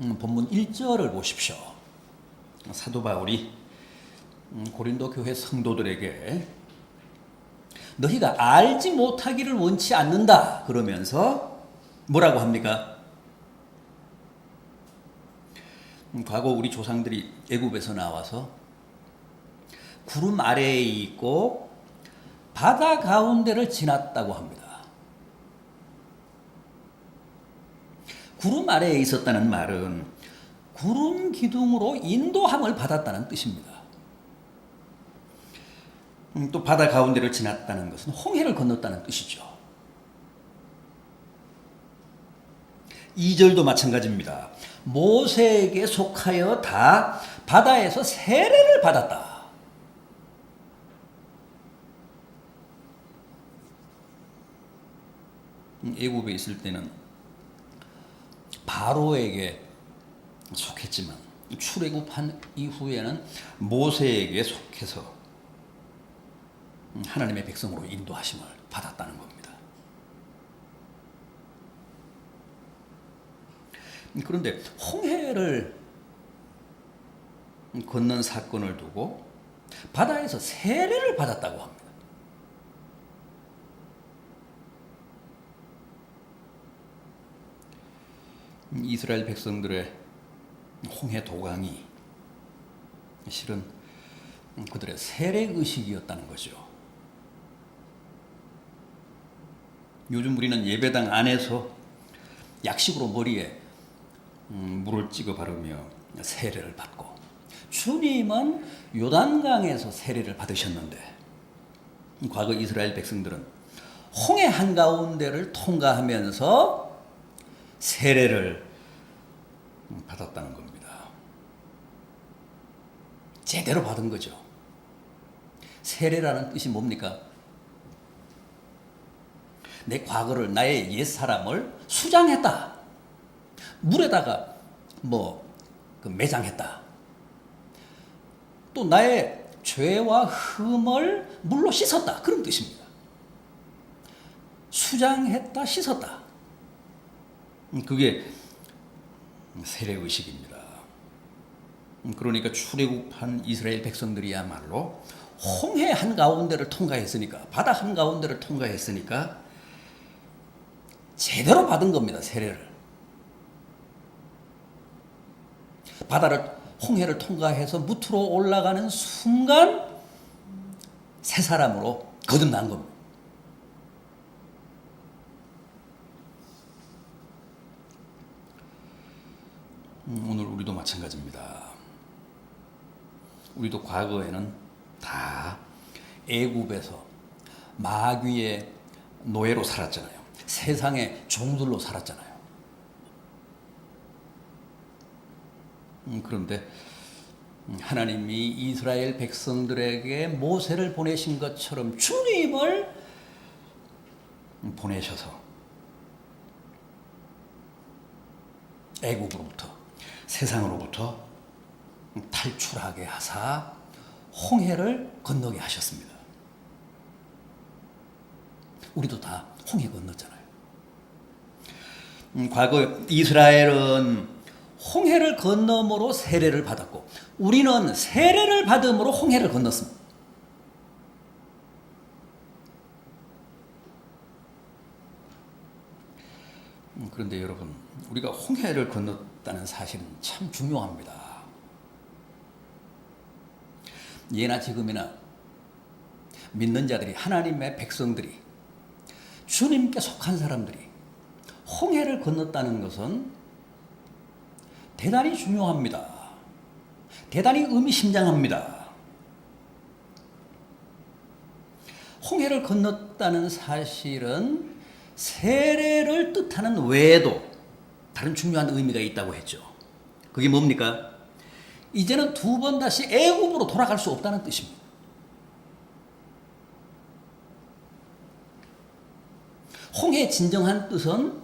음, 본문 1절을 보십시오. 사도 바울이 음, 고린도 교회 성도들에게 너희가 알지 못하기를 원치 않는다 그러면서 뭐라고 합니까? 음, 과거 우리 조상들이 애굽에서 나와서 구름 아래에 있고 바다 가운데를 지났다고 합니다. 구름 아래에 있었다는 말은 구름 기둥으로 인도함을 받았다는 뜻입니다. 음, 또 바다 가운데를 지났다는 것은 홍해를 건넜다는 뜻이죠. 2절도 마찬가지입니다. 모세에게 속하여 다 바다에서 세례를 받았다. 음, 애굽에 있을 때는 바로에게 속했지만 출애굽한 이후에는 모세에게 속해서 하나님의 백성으로 인도하심을 받았다는 겁니다. 그런데 홍해를 건넌 사건을 두고 바다에서 세례를 받았다고 합니다. 이스라엘 백성들의 홍해 도강이 실은 그들의 세례 의식이었다는 거죠. 요즘 우리는 예배당 안에서 약식으로 머리에 음, 물을 찍어 바르며 세례를 받고 주님은 요단강에서 세례를 받으셨는데 과거 이스라엘 백성들은 홍해 한가운데를 통과하면서 세례를 받았다는 겁니다. 제대로 받은 거죠. 세례라는 뜻이 뭡니까? 내 과거를 나의 옛 사람을 수장했다. 물에다가 뭐 그 매장했다. 또 나의 죄와 흠을 물로 씻었다. 그런 뜻입니다. 수장했다, 씻었다. 음, 그게 세례 의식입니다. 음, 그러니까 출애굽한 이스라엘 백성들이야말로 홍해 한 가운데를 통과했으니까 바다 한 가운데를 통과했으니까 제대로 받은 겁니다. 세례를. 바다를 홍해를 통과해서 무트로 올라가는 순간 새 사람으로 거듭난 겁니다. 오늘 우리도 마찬가지입니다. 우리도 과거에는 다 애굽에서 마귀의 노예로 살았잖아요. 세상의 종들로 살았잖아요. 음, 그런데 하나님이 이스라엘 백성들에게 모세를 보내신 것처럼 주님을 보내셔서 애국으로부터 세상으로부터 탈출하게 하사 홍해를 건너게 하셨습니다. 우리도 다 홍해 건넜잖아요. 음, 과거 이스라엘은 홍해를 건너므로 세례를 받았고 우리는 세례를 받음으로 홍해를 건넜습니다. 음, 그런데 여러분, 우리가 홍해를 건넜다는 사실은 참 중요합니다. 예나 지금이나 믿는 자들이 하나님의 백성들이 주님께 속한 사람들이 홍해를 건넜다는 것은 대단히 중요합니다. 대단히 의미심장합니다. 홍해를 건넜다는 사실은 세례를 뜻하는 외에도 다른 중요한 의미가 있다고 했죠. 그게 뭡니까? 이제는 두 번 다시 애굽으로 돌아갈 수 없다는 뜻입니다. 홍해의 진정한 뜻은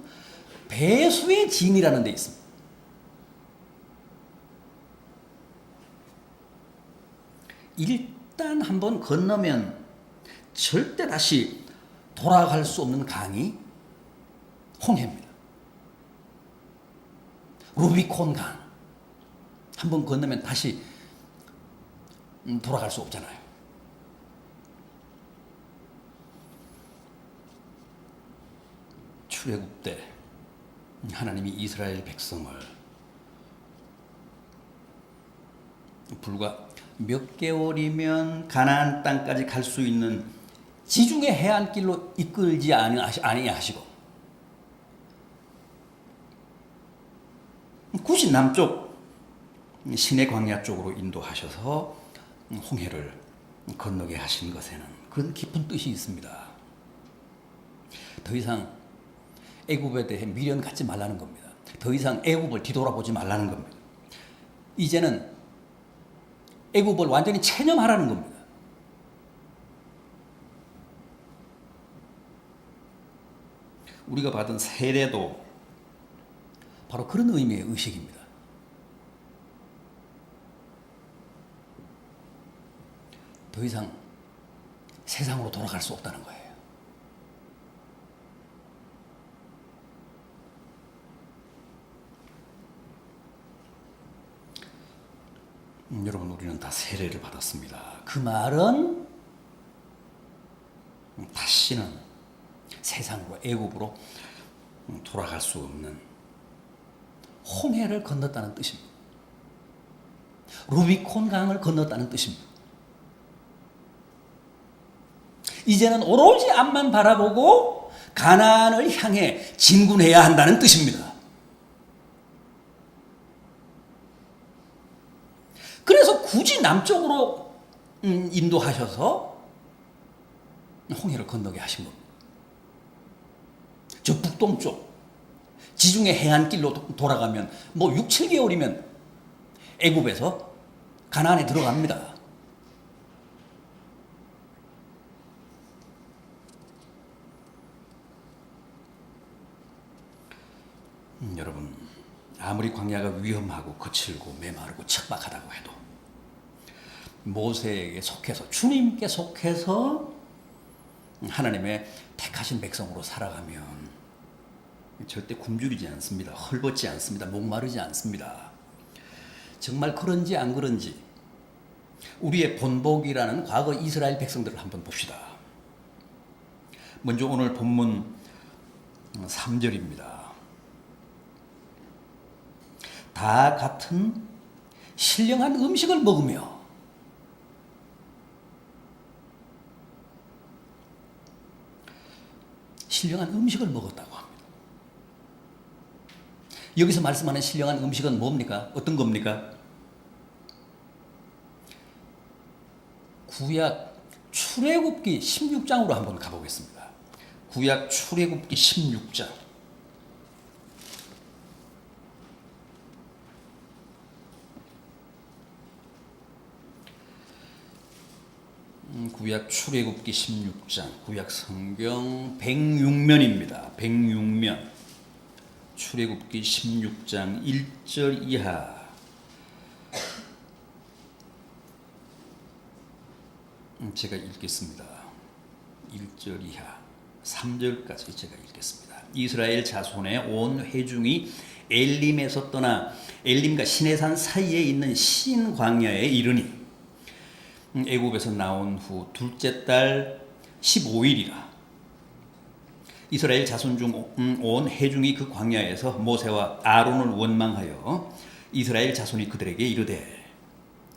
배수의 진이라는 데 있습니다. 일단 한번 건너면 절대 다시 돌아갈 수 없는 강이 홍해입니다. 루비콘 강. 한 번 건너면 다시 음, 돌아갈 수 없잖아요. 출애굽 때 하나님이 이스라엘 백성을 불과 몇 개월이면 가나안 땅까지 갈 수 있는 지중해 해안길로 이끌지 아니- 아니하시고 굳이 남쪽 시내 광야 쪽으로 인도하셔서 홍해를 건너게 하신 것에는 그런 깊은 뜻이 있습니다. 더 이상 애굽에 대해 미련 갖지 말라는 겁니다. 더 이상 애굽을 뒤돌아보지 말라는 겁니다. 이제는 애굽을 완전히 체념하라는 겁니다. 우리가 받은 세례도 바로 그런 의미의 의식입니다. 더 이상 세상으로 돌아갈 수 없다는 거예요. 음, 여러분 우리는 다 세례를 받았습니다. 그 말은 음, 다시는 세상으로 애굽으로 음, 돌아갈 수 없는 홍해를 건넜다는 뜻입니다. 루비콘 강을 건넜다는 뜻입니다. 이제는 오로지 앞만 바라보고 가나안을 향해 진군해야 한다는 뜻입니다. 그래서 굳이 남쪽으로 음, 인도하셔서 홍해를 건너게 하신 겁니다. 저 북동쪽 지중해 해안길로 도- 돌아가면 뭐 6, 7개월이면 애굽에서 가나안에 들어갑니다. 음, 여러분 아무리 광야가 위험하고 거칠고 메마르고 척박하다고 해도 모세에게 속해서 주님께 속해서 하나님의 택하신 백성으로 살아가면 절대 굶주리지 않습니다. 헐벗지 않습니다. 목마르지 않습니다. 정말 그런지 안 그런지 우리의 본복이라는 과거 이스라엘 백성들을 한번 봅시다. 먼저 오늘 본문 3절입니다. 다 같은 신령한 음식을 먹으며 신령한 음식을 먹었다고. 여기서 말씀하는 신령한 음식은 뭡니까? 어떤 겁니까? 구약 출애굽기 16장으로 한번 가보겠습니다. 구약 출애굽기 16장. 음, 구약 출애굽기 16장, 구약 성경 106면입니다. 106면. 출애굽기 16장 1절 이하. 음, 제가 읽겠습니다. 1절 이하 3절까지 제가 읽겠습니다. 이스라엘 자손의 온 회중이 엘림에서 떠나 엘림과 시내산 사이에 있는 신 광야에 이르니 음, 애굽에서 나온 후 둘째 달 15일이라 이스라엘 자손 중온 회중이 그 광야에서 모세와 아론을 원망하여 이스라엘 자손이 그들에게 이르되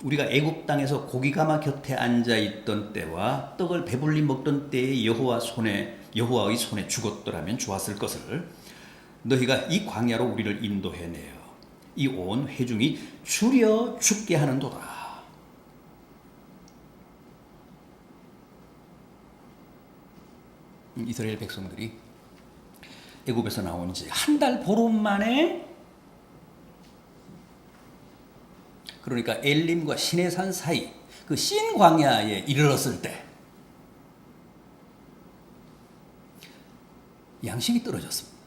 우리가 애굽 땅에서 고기가마 곁에 앉아 있던 때와 떡을 배불리 먹던 때에 여호와 손에 여호와의 손에 죽었더라면 좋았을 것을 너희가 이 광야로 우리를 인도해내어 이 온 회중이 줄여 죽게 하는도다. 이스라엘 백성들이 애굽에서 나온 지 한 달 보름 만에 그러니까 엘림과 시내산 사이 그 신 광야에 이르렀을 때 양식이 떨어졌습니다.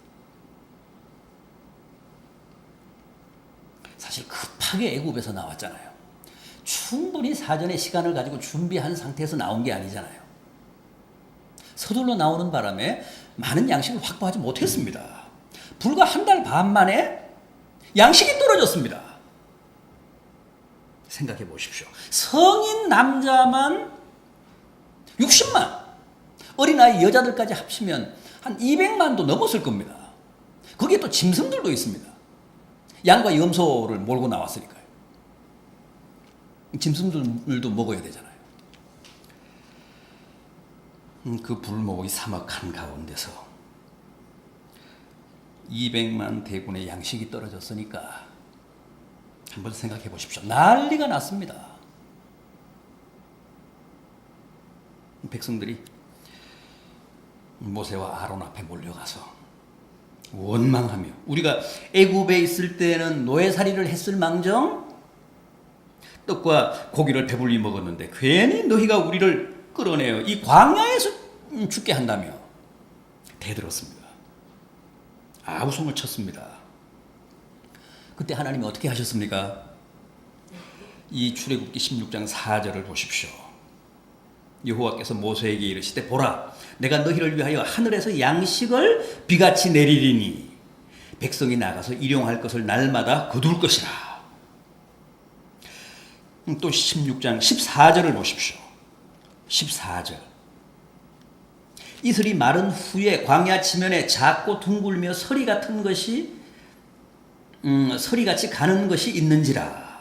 사실 급하게 애굽에서 나왔잖아요. 충분히 사전에 시간을 가지고 준비한 상태에서 나온 게 아니잖아요. 서둘러 나오는 바람에 많은 양식을 확보하지 못했습니다. 불과 한 달 반 만에 양식이 떨어졌습니다. 생각해 보십시오. 성인 남자만 60만, 어린아이 여자들까지 합치면 한 200만도 넘었을 겁니다. 거기에 또 짐승들도 있습니다. 양과 염소를 몰고 나왔으니까요. 짐승들도 먹어야 되잖아요. 음, 그 불모의 사막 한 가운데서 200만 대군의 양식이 떨어졌으니까 한번 생각해 보십시오. 난리가 났습니다. 백성들이 모세와 아론 앞에 몰려가서 원망하며 우리가 애굽에 있을 때는 노예살이를 했을 망정 떡과 고기를 배불리 먹었는데 괜히 너희가 우리를 끌어내어 이 광야에서 죽게 한다며 대들었습니다. 아우성을 쳤습니다. 그때 하나님이 어떻게 하셨습니까? 이 출애굽기 16장 4절을 보십시오. 여호와께서 모세에게 이르시되 보라 내가 너희를 위하여 하늘에서 양식을 비같이 내리리니 백성이 나가서 일용할 것을 날마다 거둘 것이라. 음, 또 16장 14절을 보십시오. 14절. 이슬이 마른 후에 광야 지면에 작고 둥글며 서리 같은 것이 음, 서리같이 가는 것이 있는지라.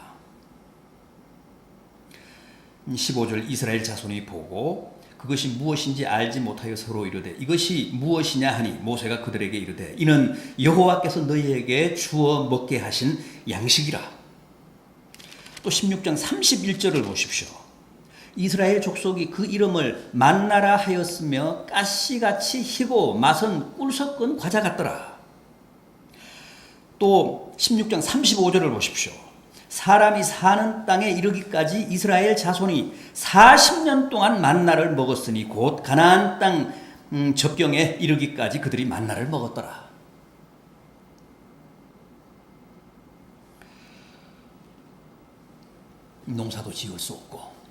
15절 이스라엘 자손이 보고 그것이 무엇인지 알지 못하여 서로 이르되 이것이 무엇이냐 하니 모세가 그들에게 이르되 이는 여호와께서 너희에게 주어 먹게 하신 양식이라. 또 16장 31절을 보십시오. 이스라엘 족속이 그 이름을 만나라 하였으며 가시같이 희고 맛은 꿀 섞은 과자 같더라. 또 16장 35절을 보십시오. 사람이 사는 땅에 이르기까지 이스라엘 자손이 40년 동안 만나를 먹었으니 곧 가나안 땅 음, 접경에 이르기까지 그들이 만나를 먹었더라. 농사도 지을 수 없고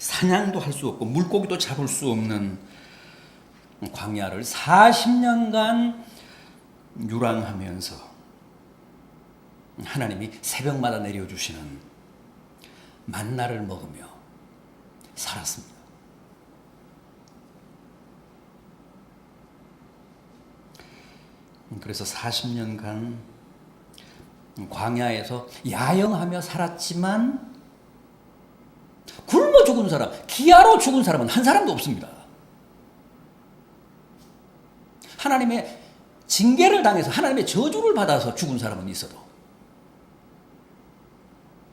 사냥도 할 수 없고 물고기도 잡을 수 없는 광야를 40년간 유랑하면서 하나님이 새벽마다 내려주시는 만나를 먹으며 살았습니다. 그래서 40년간 광야에서 야영하며 살았지만 굶어 죽은 사람, 기아로 죽은 사람은 한 사람도 없습니다. 하나님의 징계를 당해서 하나님의 저주를 받아서 죽은 사람은 있어도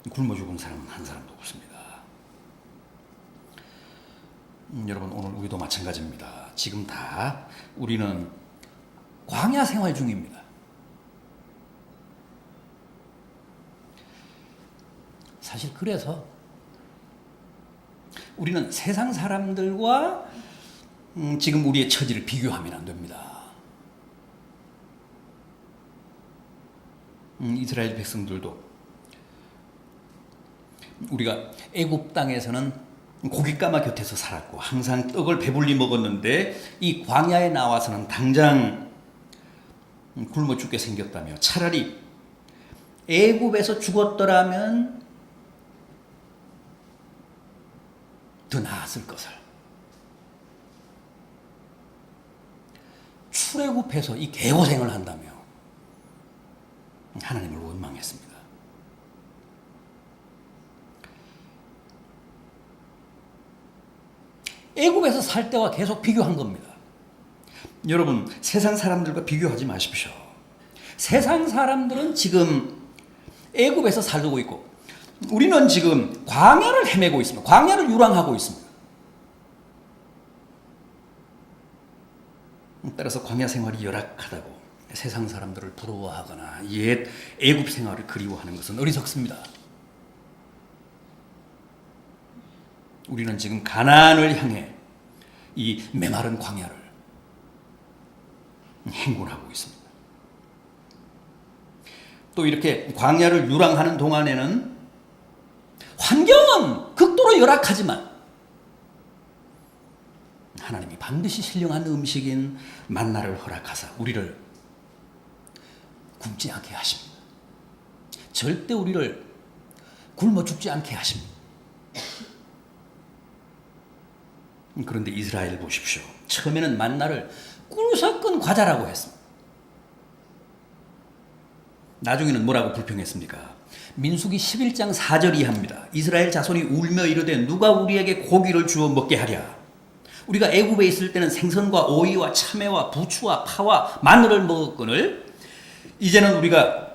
굶어 죽은 사람은 한 사람도 없습니다. 음, 여러분 오늘 우리도 마찬가지입니다. 지금 다 우리는 광야 생활 중입니다. 사실 그래서 우리는 세상 사람들과 음, 지금 우리의 처지를 비교하면 안 됩니다. 음, 이스라엘 백성들도 우리가 애굽 땅에서는 고깃가마 곁에서 살았고 항상 떡을 배불리 먹었는데 이 광야에 나와서는 당장 굶어 죽게 생겼다며 차라리 애굽에서 죽었더라면 더 나았을 것을 출애굽해서 이 개고생을 한다며 하나님을 원망했습니다. 애굽에서 살 때와 계속 비교한 겁니다. 여러분 세상 사람들과 비교하지 마십시오. 세상 사람들은 지금 애굽에서 살고 있고 우리는 지금 광야를 헤매고 있습니다. 광야를 유랑하고 있습니다. 따라서 광야 생활이 열악하다고 세상 사람들을 부러워하거나 옛 애굽 생활을 그리워하는 것은 어리석습니다. 우리는 지금 가나안을 향해 이 메마른 광야를 행군하고 있습니다. 또 이렇게 광야를 유랑하는 동안에는 환경은 극도로 열악하지만 하나님이 반드시 신령한 음식인 만나를 허락하사 우리를 굶지 않게 하십니다. 절대 우리를 굶어 죽지 않게 하십니다. 그런데 이스라엘 보십시오. 처음에는 만나를 꿀 섞은 과자라고 했습니다. 나중에는 뭐라고 불평했습니까? 민수기 11장 4절이 합니다. 이스라엘 자손이 울며 이르되 누가 우리에게 고기를 주어 먹게 하랴. 우리가 애굽에 있을 때는 생선과 오이와 참외와 부추와 파와 마늘을 먹었거늘 이제는 우리가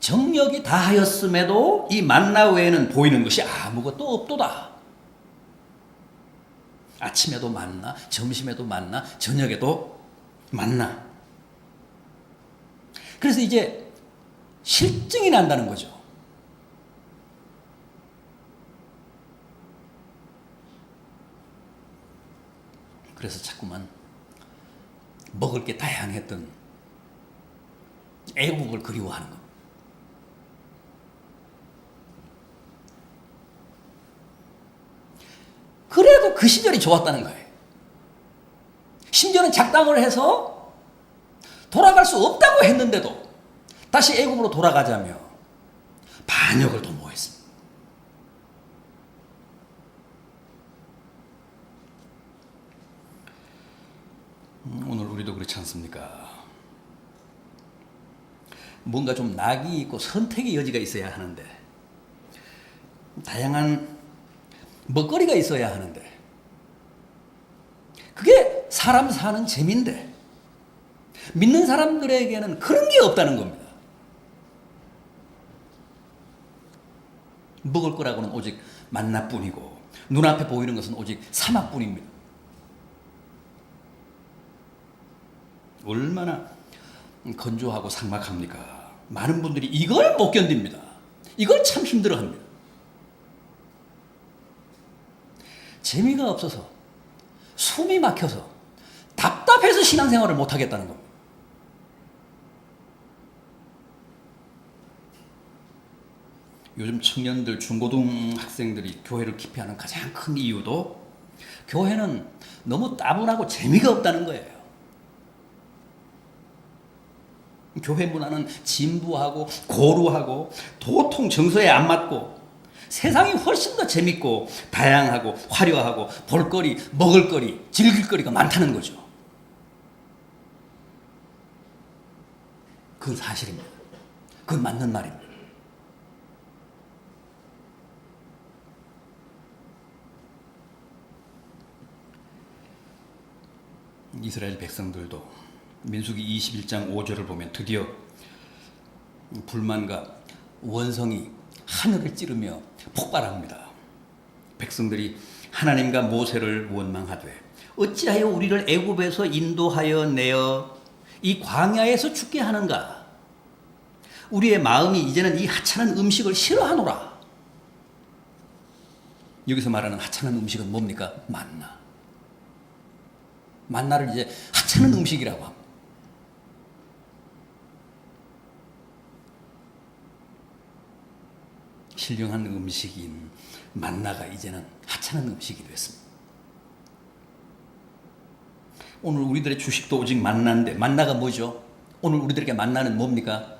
정력이 다 하였음에도 이 만나 외에는 보이는 것이 아무것도 없도다. 아침에도 만나, 점심에도 만나, 저녁에도 만나. 그래서 이제 실증이 난다는 거죠. 그래서 자꾸만 먹을 게 다양했던 애국을 그리워하는 겁니다. 그래도 그 시절이 좋았다는 거예요. 심지어는 작당을 해서 돌아갈 수 없다고 했는데도 다시 애국으로 돌아가자며 반역을 도모했습니다. 음, 오늘 우리도 그렇지 않습니까? 뭔가 좀 낙이 있고 선택의 여지가 있어야 하는데 다양한 먹거리가 있어야 하는데 그게 사람 사는 재미인데 믿는 사람들에게는 그런 게 없다는 겁니다. 먹을 거라고는 오직 만나뿐이고 눈앞에 보이는 것은 오직 사막뿐입니다. 얼마나 건조하고 삭막합니까? 많은 분들이 이걸 못 견딥니다. 이걸 참 힘들어 합니다. 재미가 없어서 숨이 막혀서 답답해서 신앙생활을 못 하겠다는 겁니다. 요즘 청년들, 중고등 학생들이 교회를 기피하는 가장 큰 이유도 교회는 너무 따분하고 재미가 없다는 거예요. 교회 문화는 진부하고 고루하고 도통 정서에 안 맞고 세상이 훨씬 더 재밌고 다양하고 화려하고 볼거리, 먹을거리, 즐길거리가 많다는 거죠. 그건 사실입니다. 그건 맞는 말입니다. 이스라엘 백성들도 민수기 21장 5절을 보면 드디어 불만과 원성이 하늘을 찌르며 폭발합니다. 백성들이 하나님과 모세를 원망하되 어찌하여 우리를 애굽에서 인도하여 내어 이 광야에서 죽게 하는가? 우리의 마음이 이제는 이 하찮은 음식을 싫어하노라. 여기서 말하는 하찮은 음식은 뭡니까? 만나. 만나를 이제 하찮은 음식이라고 합니다. 신령한 음식인 만나가 이제는 하찮은 음식이 됐습니다. 오늘 우리들의 주식도 오직 만나인데 만나가 뭐죠? 오늘 우리들에게 만나는 뭡니까?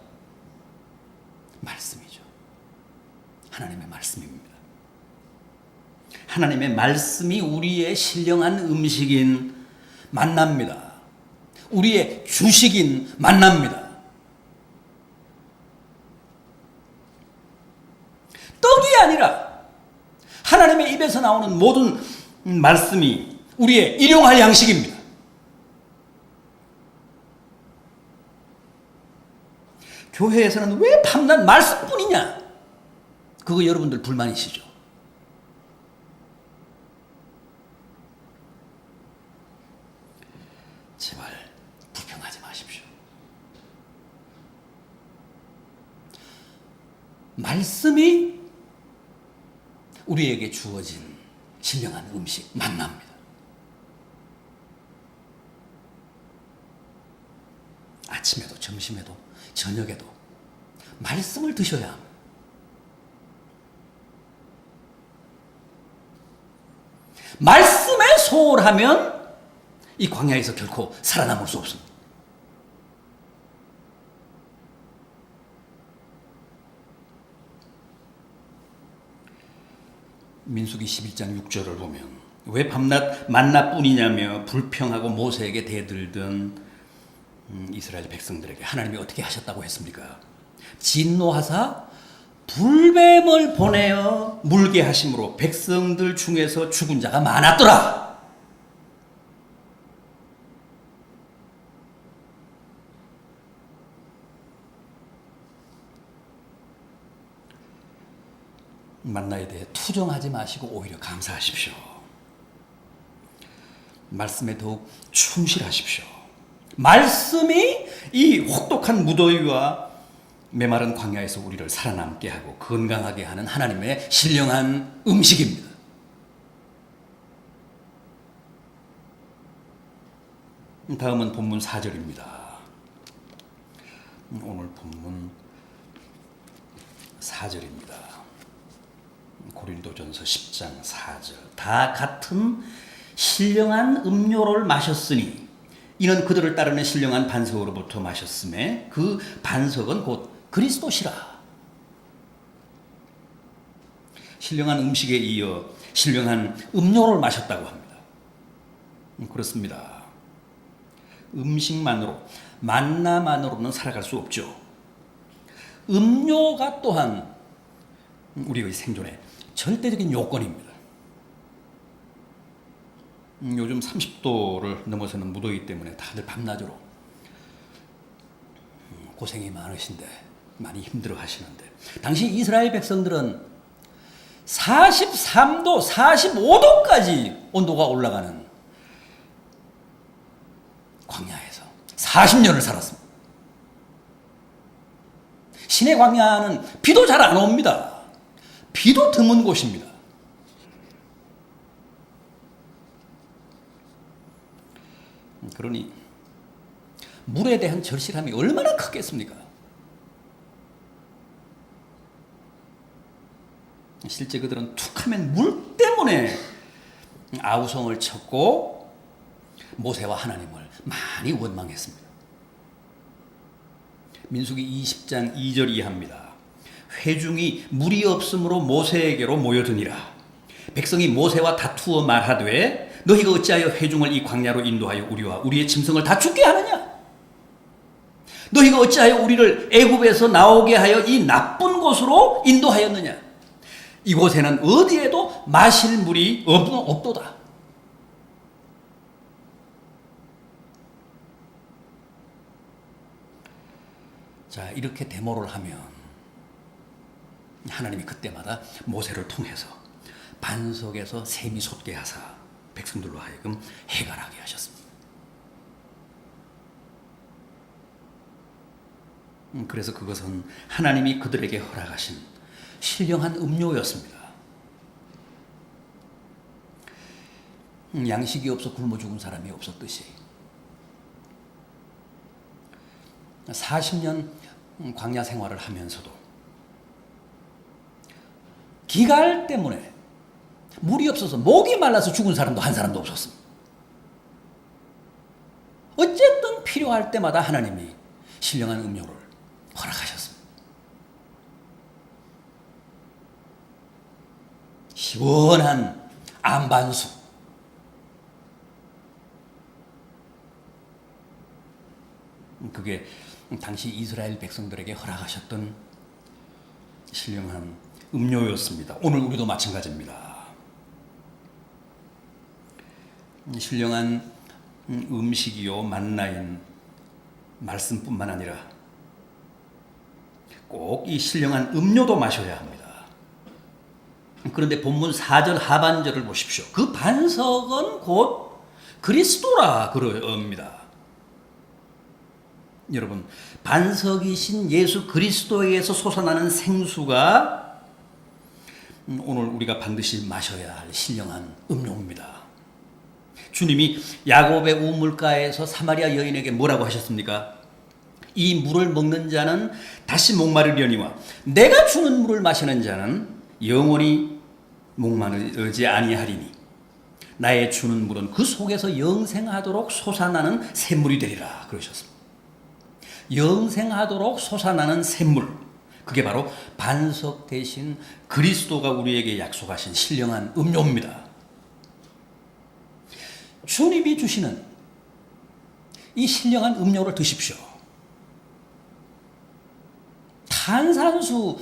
말씀이죠. 하나님의 말씀입니다. 하나님의 말씀이 우리의 신령한 음식인 만납니다. 우리의 주식인 만납니다. 떡이 아니라 하나님의 입에서 나오는 모든 말씀이 우리의 일용할 양식입니다. 교회에서는 왜 밤낮 말씀뿐이냐? 그거 여러분들 불만이시죠? 제발 불평하지 마십시오. 말씀이 우리에게 주어진 신령한 음식 만납니다. 아침에도 점심에도 저녁에도 말씀을 드셔야. 말씀에 소홀하면 이 광야에서 결코 살아남을 수 없습니다. 민수기 11장 6절을 보면 왜 밤낮 만나뿐이냐며 불평하고 모세에게 대들던 음, 이스라엘 백성들에게 하나님이 어떻게 하셨다고 했습니까? 진노하사 불뱀을 보내어 물게 하심으로 백성들 중에서 죽은 자가 많았더라. 만나에 대해 투정하지 마시고 오히려 감사하십시오. 말씀에 더욱 충실하십시오. 말씀이 이 혹독한 무더위와 메마른 광야에서 우리를 살아남게 하고 건강하게 하는 하나님의 신령한 음식입니다. 다음은 본문 4절입니다. 오늘 본문 4절입니다. 고린도전서 10장 4절. 다 같은 신령한 음료를 마셨으니 이는 그들을 따르는 신령한 반석으로부터 마셨음에 그 반석은 곧 그리스도시라. 신령한 음식에 이어 신령한 음료를 마셨다고 합니다. 음, 그렇습니다. 음식만으로 만나만으로는 살아갈 수 없죠. 음료가 또한 우리의 생존에 절대적인 요건입니다. 음, 요즘 30도를 넘어서는 무더위 때문에 다들 밤낮으로 음, 고생이 많으신데 많이 힘들어 하시는데 당시 이스라엘 백성들은 43도, 45도까지 온도가 올라가는 광야에서 40년을 살았습니다. 신의 광야는 비도 잘 안 옵니다. 비도 드문 곳입니다. 그러니 물에 대한 절실함이 얼마나 크겠습니까? 실제 그들은 툭하면 물 때문에 아우성을 쳤고 모세와 하나님을 많이 원망했습니다. 민수기 20장 2절 이하입니다. 회중이 물이 없으므로 모세에게로 모여드니라. 백성이 모세와 다투어 말하되 너희가 어찌하여 회중을 이 광야로 인도하여 우리와 우리의 짐승을 다 죽게 하느냐? 너희가 어찌하여 우리를 애굽에서 나오게 하여 이 나쁜 곳으로 인도하였느냐? 이곳에는 어디에도 마실 물이 없, 없도다. 자, 이렇게 데모를 하면 하나님이 그때마다 모세를 통해서 반석에서 샘이 솟게 하사 백성들로 하여금 해갈하게 하셨습니다. 음, 그래서 그것은 하나님이 그들에게 허락하신 신령한 음료였습니다. 음, 양식이 없어 굶어 죽은 사람이 없었듯이 40년 광야 생활을 하면서도 기갈 때문에 물이 없어서 목이 말라서 죽은 사람도 한 사람도 없었습니다. 어쨌든 필요할 때마다 하나님이 신령한 음료를 허락하셨습니다. 시원한 안반수. 그게 당시 이스라엘 백성들에게 허락하셨던 신령한 음료였습니다. 오늘 우리도 마찬가지입니다. 신령한 음식이요 만나인 말씀뿐만 아니라 꼭 이 신령한 음료도 마셔야 합니다. 그런데 본문 4절 하반절을 보십시오. 그 반석은 곧 그리스도라 그럽니다. 여러분, 반석이신 예수 그리스도에서 솟아나는 생수가 오늘 우리가 반드시 마셔야 할 신령한 음료입니다. 주님이 야곱의 우물가에서 사마리아 여인에게 뭐라고 하셨습니까? 이 물을 먹는 자는 다시 목마르려니와 내가 주는 물을 마시는 자는 영원히 목마르지 아니하리니 나의 주는 물은 그 속에서 영생하도록 솟아나는 샘물이 되리라 그러셨습니다. 영생하도록 솟아나는 샘물 그게 바로 반석 대신 그리스도가 우리에게 약속하신 신령한 음료입니다. 주님이 주시는 이 신령한 음료를 드십시오. 탄산수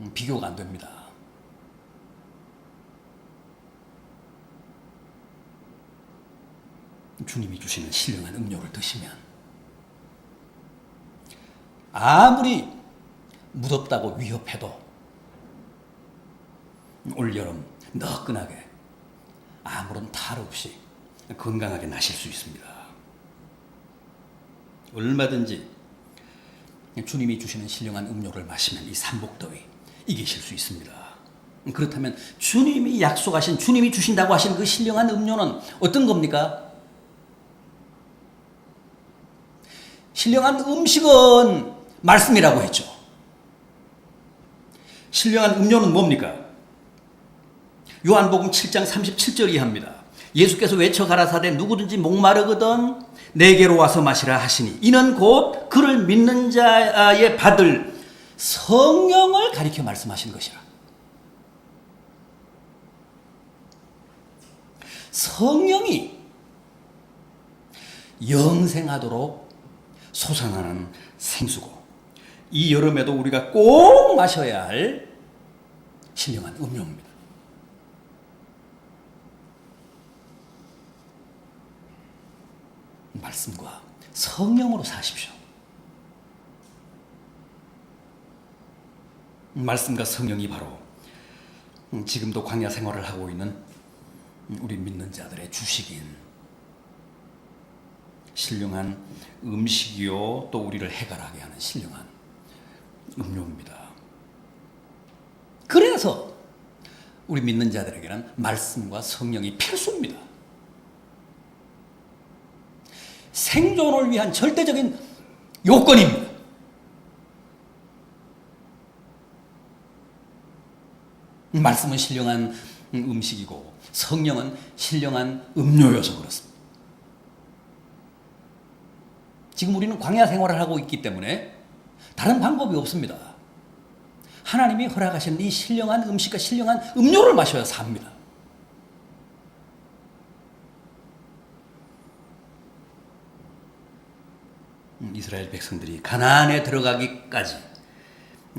음, 비교가 안 됩니다. 주님이 주시는 신령한 음료를 드시면 아무리 무덥다고 위협해도 올여름 너끈하게 아무런 탈 없이 건강하게 나실 수 있습니다. 얼마든지 주님이 주시는 신령한 음료를 마시면 이 삼복더위 이기실 수 있습니다. 그렇다면 주님이 약속하신 주님이 주신다고 하신 그 신령한 음료는 어떤 겁니까? 신령한 음식은 말씀이라고 했죠. 신령한 음료는 뭡니까? 요한복음 7장 37절 이하입니다. 예수께서 외쳐 가라사대 누구든지 목마르거든 내게로 와서 마시라 하시니 이는 곧 그를 믿는 자의 받을 성령을 가리켜 말씀하신 것이라. 성령이 영생하도록 솟아나는 생수고 이 여름에도 우리가 꼭 마셔야 할 신령한 음료입니다. 말씀과 성령으로 사십시오. 말씀과 성령이 바로 지금도 광야 생활을 하고 있는 우리 믿는 자들의 주식인 신령한 음식이요 또 우리를 해결하게 하는 신령한 음료입니다. 그래서 우리 믿는 자들에게는 말씀과 성령이 필수입니다. 생존을 위한 절대적인 요건입니다. 말씀은 신령한 음식이고 성령은 신령한 음료여서 그렇습니다. 지금 우리는 광야 생활을 하고 있기 때문에 다른 방법이 없습니다. 하나님이 허락하신 이 신령한 음식과 신령한 음료를 마셔야 삽니다. 음, 이스라엘 백성들이 가나안에 들어가기까지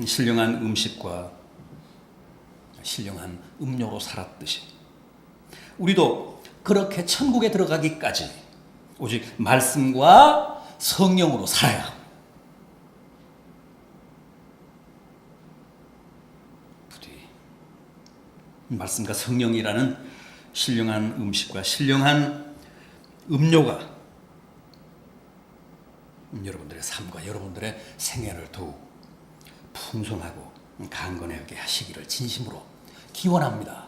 신령한 음식과 신령한 음료로 살았듯이 우리도 그렇게 천국에 들어가기까지 오직 말씀과 성령으로 살아야 합니다. 부디 말씀과 성령이라는 신령한 음식과 신령한 음료가 여러분들의 삶과 여러분들의 생애를 더욱 풍성하고 강건하게 하시기를 진심으로 기원합니다.